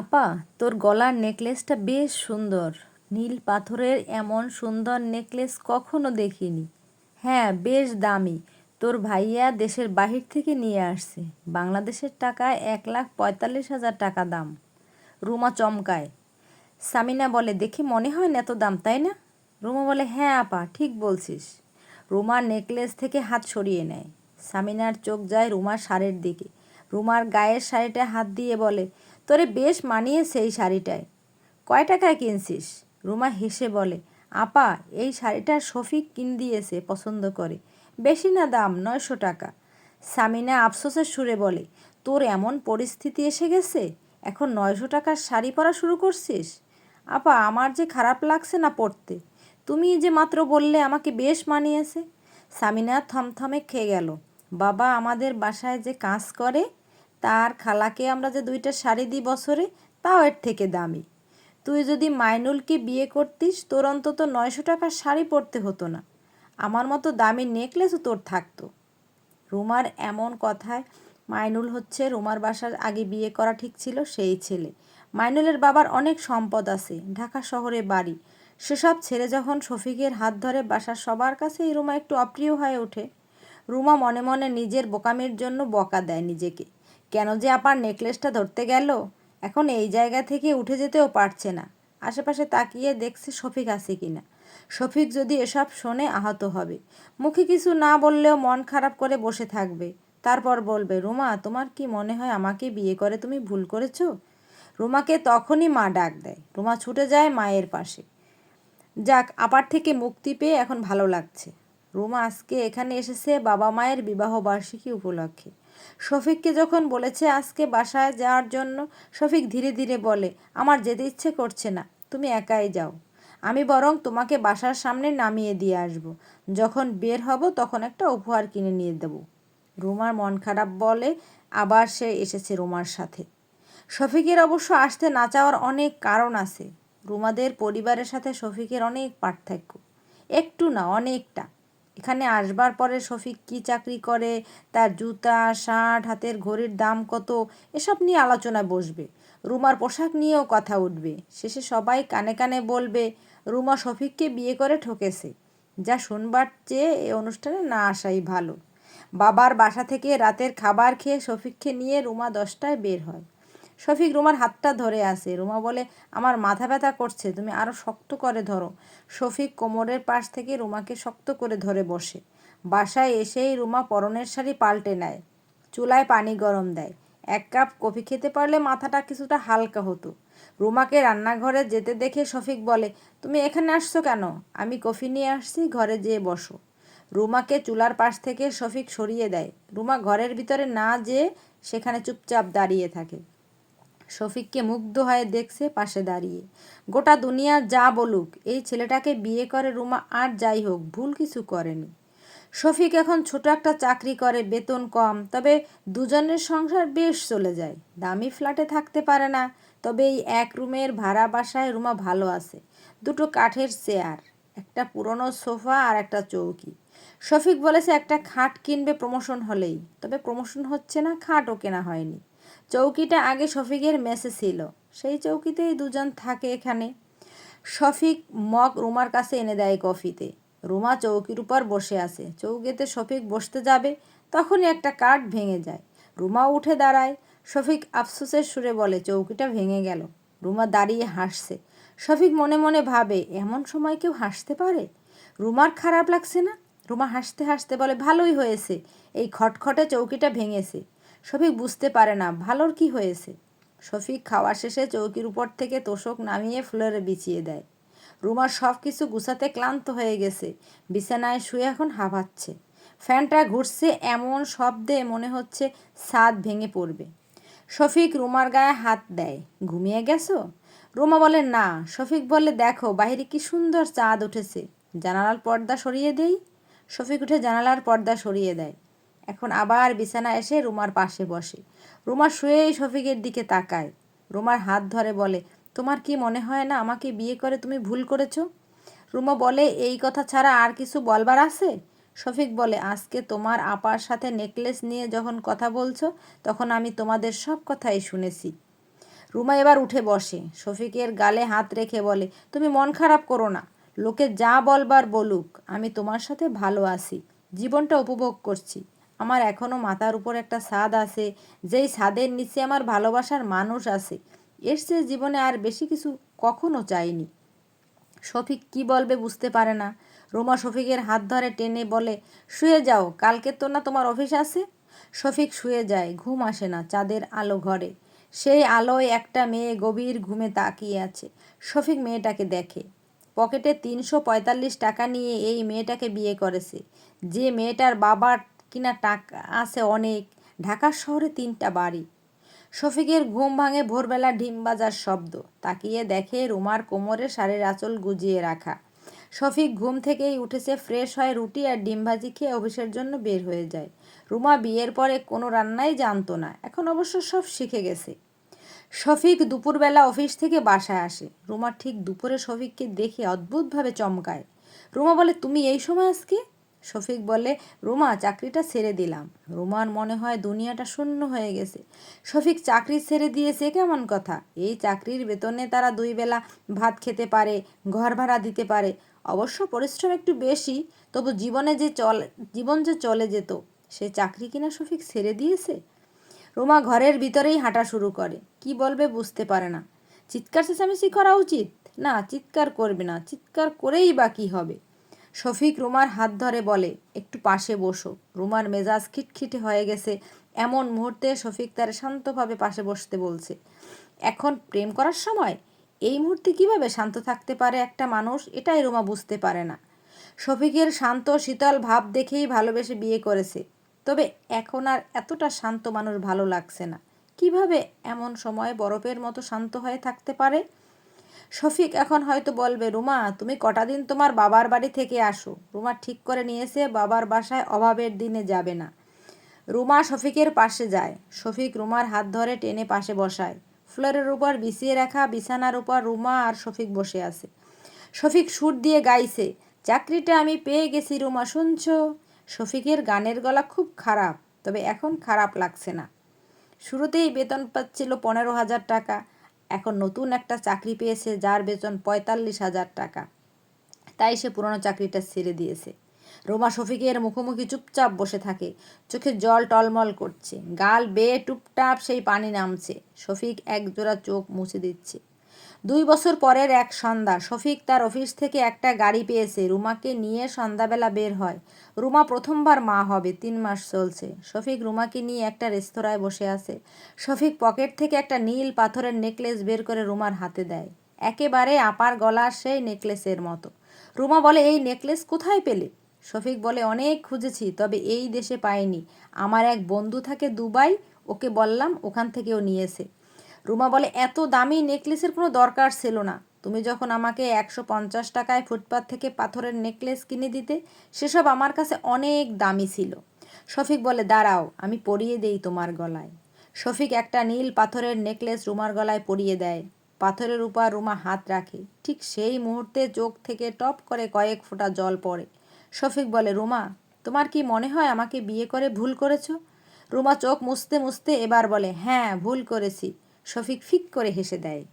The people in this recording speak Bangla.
আপা, তোর গলার নেকলেসটা বেশ সুন্দর। নীল পাথরের এমন সুন্দর নেকলেস কখনো দেখিনি। হ্যাঁ বেশ দামি। তোর ভাইয়া দেশের বাহির থেকে নিয়ে আসছে। বাংলাদেশের টাকায় এক লাখ পঁয়তাল্লিশ হাজার টাকা দাম। রুমা চমকায়। সামিনা বলে, দেখে মনে হয় না এত দাম, তাই না? রুমা বলে হ্যাঁ আপা, ঠিক বলছিস। রুমার নেকলেস থেকে হাত সরিয়ে নেয়। সামিনার চোখ যায় রুমার শাড়ির দিকে। রুমার গায়ের শাড়িটা হাত দিয়ে বলে তোরে বেশ মানিয়েছে এই শাড়িটায়। কয় টাকায় কিনছিস? রুমা হেসে বলে, আপা, এই শাড়িটা শফিক কিন দিয়েছে পছন্দ করে। বেশি না দাম, নয়শো টাকা। সামিনা আফসোসের সুরে বলে, তোর এমন পরিস্থিতি এসে গেছে? এখন নয়শো টাকার শাড়ি পরা শুরু করছিস? আপা, আমার যে খারাপ লাগছে না পড়তে। তুমি যে মাত্র বললে আমাকে বেশ মানিয়েছে। সামিনা থমথমে খেয়ে গেল, বাবা আমাদের বাসায় যে কাজ করে তার খালাকে আমরা যে দুইটা শাড়ি দিই বছরে, তাও এর থেকে দামি। তুই যদি মাইনুলকে বিয়ে করতিস, তোর অন্তত নয়শো টাকার শাড়ি পরতে হতো না। আমার মতো দামি নেকলেসও তোর থাকতো। রুমার এমন কথায় মাইনুল হচ্ছে, রুমার বাসার আগে বিয়ে করা ঠিক ছিল সেই ছেলে। মাইনুলের বাবার অনেক সম্পদ আছে, ঢাকা শহরে বাড়ি। সেসব ছেলে যখন শফিকের হাত ধরে, বাসার সবার কাছেই রুমা একটু অপ্রিয় হয়ে ওঠে। রুমা মনে মনে নিজের বোকামির জন্য বকা দেয় নিজেকে। কেন যে আপার নেকলেসটা ধরতে গেল? এখন এই জায়গা থেকে উঠে যেতেও পারছে না। আশেপাশে তাকিয়ে দেখছে শফিক আছে কিনা। শফিক যদি এসব শোনে, আহত হবে। মুখে কিছু না বললেও মন খারাপ করে বসে থাকবে। তারপর বলবে, রুমা, তোমার কি মনে হয় আমাকে বিয়ে করে তুমি ভুল করেছ? রুমাকে তখনই মা ডাক দেয়। রুমা ছুটে যায় মায়ের পাশে। যাক, আপার থেকে মুক্তি পেয়ে এখন ভালো লাগছে। রুমা আজকে এখানে এসেছে বাবা মায়ের বিবাহ বার্ষিকী উপলক্ষে। শফিককে যখন বলেছে আজকে বাসায় যাওয়ার জন্য, শফিক ধীরে ধীরে বলে, আমার যেতে ইচ্ছে করছে না, তুমি একাই যাও। আমি বরং তোমাকে বাসার সামনে নামিয়ে দিয়ে আসব। যখন বের হব, তখন একটা উপহার কিনে নিয়ে দেব। রুমার মন খারাপ বলে আবার সে এসেছে রুমার সাথে। শফিকের অবশ্য আসতে না চাওয়ার অনেক কারণ আছে। রুমাদের পরিবারের সাথে শফিকের অনেক পার্থক্য। একটু না, অনেকটা। এখানে আসবার পরে শফিক কি চাকরি করে? তার জুতা, শার্ট, হাতের ঘড়ির দাম কত? এসব নিয়ে আলোচনায় বসবে। রুমার পোশাক নিয়েও কথা উঠবে। শেষে সবাই কানে কানে বলবে, রুমা শফিককে বিয়ে করে ঠকেছে। যা শুনবার চেয়ে এ অনুষ্ঠানে না আসাই ভালো। বাবার বাসা থেকে রাতের খাবার খেয়ে শফিককে নিয়ে রুমা দশটায় বের হয়। শফিক রুমার হাতটা ধরে আসে রুমা বলে, আমার মাথা ব্যথা করছে, তুমি আরও শক্ত করে ধরো। শফিক কোমরের পাশ থেকে রুমাকে শক্ত করে ধরে বসে। বাসায় এসেই রুমা পরনের শাড়ি পাল্টে নেয়, চুলায় পানি গরম দেয়। এক কাপ কফি খেতে পারলে মাথাটা কিছুটা হালকা হতো। রুমাকে রান্নাঘরে যেতে দেখে শফিক বলে, তুমি এখানে আসছো কেন? আমি কফি নিয়ে আসছি, ঘরে যেয়ে বসো। রুমাকে চুলার পাশ থেকে শফিক সরিয়ে দেয়। রুমা ঘরের ভিতরে না যেয়ে সেখানে চুপচাপ দাঁড়িয়ে থাকে। শফিককে মুগ্ধ হয়ে দেখছে পাশে দাঁড়িয়ে। গোটা দুনিয়া যা বলুক, এই ছেলেটাকে বিয়ে করে রুমা, আর যাই হোক, ভুল কিছু করেনি। শফিক এখন ছোট একটা চাকরি করে, বেতন কম, তবে দুজনের সংসার বেশ চলে যায়। দামি ফ্ল্যাটে থাকতে পারে না, তবে এই এক রুমের ভাড়া বাসায় রুমা ভালো আছে। দুটো কাঠের চেয়ার, একটা পুরনো সোফা আর একটা চৌকি। শফিক বলেছে, একটা খাট কিনবে প্রমোশন হলেই, তবে প্রমোশন হচ্ছে না, খাটও কেনা হয়নি। চৌকিটা আগে শফিকের মেসে ছিল। সেই চৌকিতেই দুজন থাকে এখানে। শফিক মগ রুমার কাছে এনে দেয় কফিতে। রুমা চৌকির উপর বসে আছে। চৌকিতে শফিক বসতে যাবে, তখনই একটা কাঠ ভেঙে যায়। রুমা উঠে দাঁড়ায়। শফিক আফসোসের সুরে বলে, চৌকিটা ভেঙে গেল। রুমা দাঁড়িয়ে হাসছে। শফিক মনে মনে ভাবে, এমন সময় কেউ হাসতে পারে? রুমার খারাপ লাগছে না? রুমা হাসতে হাসতে বলে, ভালোই হয়েছে। এই খটখটে চৌকিটা ভেঙেছে। শফিক বুঝতে পারে না, ভালোর কি হয়েছে? শফিক খাওয়া শেষে চৌকির উপর থেকে তোষক নামিয়ে ফ্লোরে বিছিয়ে দেয়। রুমার সব কিছু গুছাতে ক্লান্ত হয়ে গেছে, বিছানায় শুয়ে এখন হাঁপাচ্ছে। ফ্যানটা ঘুরছে, এমন শব্দে মনে হচ্ছে ছাদ ভেঙে পড়বে। শফিক রুমার গায়ে হাত দেয়, ঘুমিয়ে গেছো? রুমা বলে, না। শফিক বলে, দেখো বাহিরে কি সুন্দর চাঁদ উঠেছে। জানালার পর্দা সরিয়ে দেই। শফিক উঠে জানালার পর্দা সরিয়ে দেয়। এখন আবার বিছানা এসে রুমার পাশে বসে। রুমা শুয়েই শফিকের দিকে তাকায়। রুমার হাত ধরে বলে, তোমার কি মনে হয় না আমাকে বিয়ে করে তুমি ভুল করেছ? রুমা বলে, এই কথা ছাড়া আর কিছু বলবার আছে? শফিক বলে, আজকে তোমার আপার সাথে নেকলেস নিয়ে যখন কথা বলছো, তখন আমি তোমাদের সব কথাই শুনেছি। রুমা এবার উঠে বসে। শফিকের গালে হাত রেখে বলে, তুমি মন খারাপ করো না। লোকে যা বলবার বলুক, আমি তোমার সাথে ভালো আছি। জীবনটা উপভোগ করছি। আমার এখনও মাথার উপর একটা ছাদ আছে, যেই ছাদের নিচে আমার ভালোবাসার মানুষ আছে। চেয়ে জীবনে আর বেশি কিছু কখনো চাইনি। শফিক কি বলবে বুঝতে পারে না। রোমা শফিকের হাত ধরে টেনে বলে, শুয়ে যাও, কালকে তো না তোমার অফিস আছে? শফিক শুয়ে যায়, ঘুম আসে না চাঁদের আলো ঘরে। সেই আলোয় একটা মেয়ে গভীর ঘুমে তাকিয়ে আছে। শফিক মেয়েটাকে দেখে। পকেটে তিনশো পঁয়তাল্লিশ টাকা নিয়ে এই মেয়েটাকে বিয়ে করেছে। যে মেয়েটার বাবার কিনা টাকা আছে অনেক। ঢাকা শহরে তিনটা বাড়ি। শফিকের ঘুম ভাঙে ভোরবেলা ডিম বাজার শব্দ। তাকিয়ে দেখে রুমার কোমরে শাড়ির আঁচল গুজিয়ে রাখা। শফিক ঘুম থেকেই উঠেছে, ফ্রেশ হয়ে রুটি আর ডিম ভাজি খেয়ে অফিসের জন্য বের হয়ে যায়। রুমা বিয়ের পরে কোনো রান্নাই জানতো না, এখন অবশ্য সব শিখে গেছে। শফিক দুপুরবেলা অফিস থেকে বাসায় আসে। রুমা ঠিক দুপুরে শফিককে দেখে অদ্ভুতভাবে চমকায়। রুমা বলে, তুমি এই সময় আজকে? শফিক বলে, রুমা, চাকরিটা ছেড়ে দিলাম। রুমার মনে হয় দুনিয়াটা শূন্য হয়ে গেছে। শফিক, চাকরি ছেড়ে দিয়েছে কেমন কথা? এই চাকরির বেতনে তারা দুই বেলা ভাত খেতে পারে, ঘর ভাড়া দিতে পারে। অবশ্য পরিশ্রম একটু বেশি, তবু জীবনে যে চল, জীবন যে চলে যেত, সে চাকরি কিনা শফিক ছেড়ে দিয়েছে? রোমা ঘরের ভিতরেই হাঁটা শুরু করে। কি বলবে বুঝতে পারে না। চিৎকার চেঁচামেচি করা উচিত? না, চিৎকার করবে না। চিৎকার করেই বা কী হবে? শফিক রুমার হাত ধরে বলে, একটু পাশে বসো। রুমার মেজাজ খিটখিটে হয়ে গেছে। এমন মুহূর্তে শফিক তার শান্তভাবে পাশে বসতে বলছে, এখন প্রেম করার সময়? এই মুহূর্তে কীভাবে শান্ত থাকতে পারে একটা মানুষ? এটাই রুমা বুঝতে পারে না। শফিকের শান্ত, শীতল ভাব দেখেই ভালোবেসে বিয়ে করেছে। তবে এখন আর এতটা শান্ত মানুষ ভালো লাগছে না। কীভাবে এমন সময় বরফের মতো শান্ত হয়ে থাকতে পারে? শফিক এখন হয়তো বলবে, রুমা, তুমি কটা দিন তোমার বাবার বাড়ি থেকে আসো? রুমা ঠিক করে নিয়েছে, বাবার বাসায় অভাবের দিনে যাবে না। রুমা শফিকের পাশে যায়। শফিক রুমার হাত ধরে টেনে পাশে বসায়। ফ্লোরের উপর বিছিয়ে রাখা বিছানার উপর রুমা আর শফিক বসে আছে। শফিক সুর দিয়ে গাইছে, চাকরিটা আমি পেয়ে গেছি রুমা, শুনছ? শফিকের গানের গলা খুব খারাপ, তবে এখন খারাপ লাগছে না। শুরুতেই বেতন পাচ্ছিল পনেরো হাজার টাকা এখন নতুন একটা চাকরি পেয়েছে যার বেতন পঁয়তাল্লিশ হাজার টাকা। তাই সে পুরনো চাকরিটা ছেড়ে দিয়েছে। রোমা শফিকের মুখোমুখি চুপচাপ বসে থাকে। চোখে জল টলমল করছে। গাল বেয়ে টুপটাপ সেই পানি নামছে। শফিক একজোড়া চোখ মুছে দিচ্ছে। দুই বছর পরের এক সন্ধ্যা, শফিক তার অফিস থেকে একটা গাড়ি পেয়েছে। রুমাকে নিয়ে সন্ধ্যাবেলা বের হয়। রুমা প্রথমবার মা হবে, তিন মাস চলছে। শফিক রুমাকে নিয়ে একটা রেস্তোরাঁয় বসে আছে। শফিক পকেট থেকে একটা নীল পাথরের নেকলেস বের করে রুমার হাতে দেয়। একেবারে আপার গলার সেই নেকলেসের মতো। রুমা বলে, এই নেকলেস কোথায় পেলে? শফিক বলে, অনেক খুঁজেছি, তবে এই দেশে পাইনি। আমার এক বন্ধু থাকে দুবাই, ওকে বললাম ওখান থেকেও নিয়েছে। রুমা বলে, এত দামি নেকলেসের কোনো দরকার ছিল না। তুমি যখন আমাকে একশো পঞ্চাশ টাকায় ফুটপাথ থেকে পাথরের নেকলেস কিনে দিতে, সেসব আমার কাছে অনেক দামি ছিল। শফিক বলে, দাঁড়াও, আমি পরিয়ে দেই তোমার গলায়। শফিক একটা নীল পাথরের নেকলেস রুমার গলায় পরিয়ে দেয়। পাথরের উপর রুমা হাত রাখে। ঠিক সেই মুহূর্তে চোখ থেকে টপ করে কয়েক ফোঁটা জল পড়ে। শফিক বলে, রুমা, তোমার কি মনে হয় আমাকে বিয়ে করে ভুল করেছ? রুমা চোখ মুছতে মুছতে এবার বলে হ্যাঁ ভুল করেছি। শফিক ফিক করে হেসে দেয়।